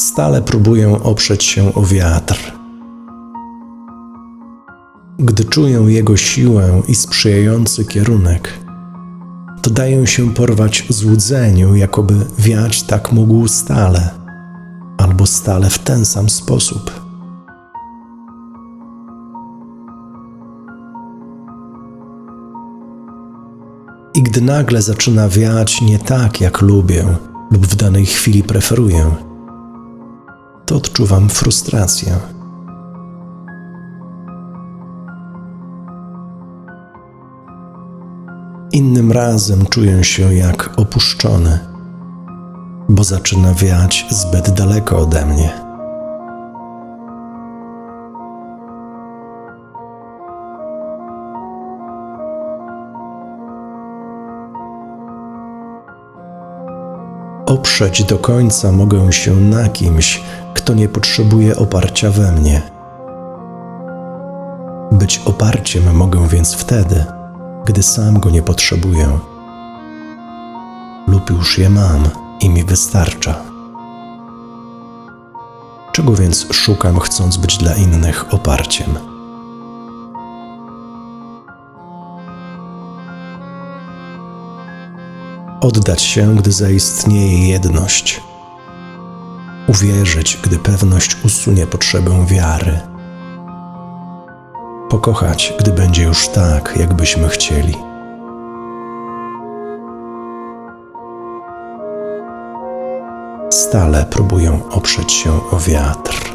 stale próbuję oprzeć się o wiatr. Gdy czuję jego siłę i sprzyjający kierunek, to daję się porwać złudzeniu, jakoby wiać tak mógł stale, albo stale w ten sam sposób. I gdy nagle zaczyna wiać nie tak, jak lubię lub w danej chwili preferuję, to odczuwam frustrację. Innym razem czuję się jak opuszczony, bo zaczyna wiać zbyt daleko ode mnie. Oprzeć do końca mogę się na kimś, kto nie potrzebuje oparcia we mnie. Być oparciem mogę więc wtedy, gdy sam go nie potrzebuję, lub już je mam i mi wystarcza. Czego więc szukam, chcąc być dla innych oparciem? Oddać się, gdy zaistnieje jedność. Uwierzyć, gdy pewność usunie potrzebę wiary. Pokochać, gdy będzie już tak, jakbyśmy chcieli. Stale próbuję oprzeć się o wiatr.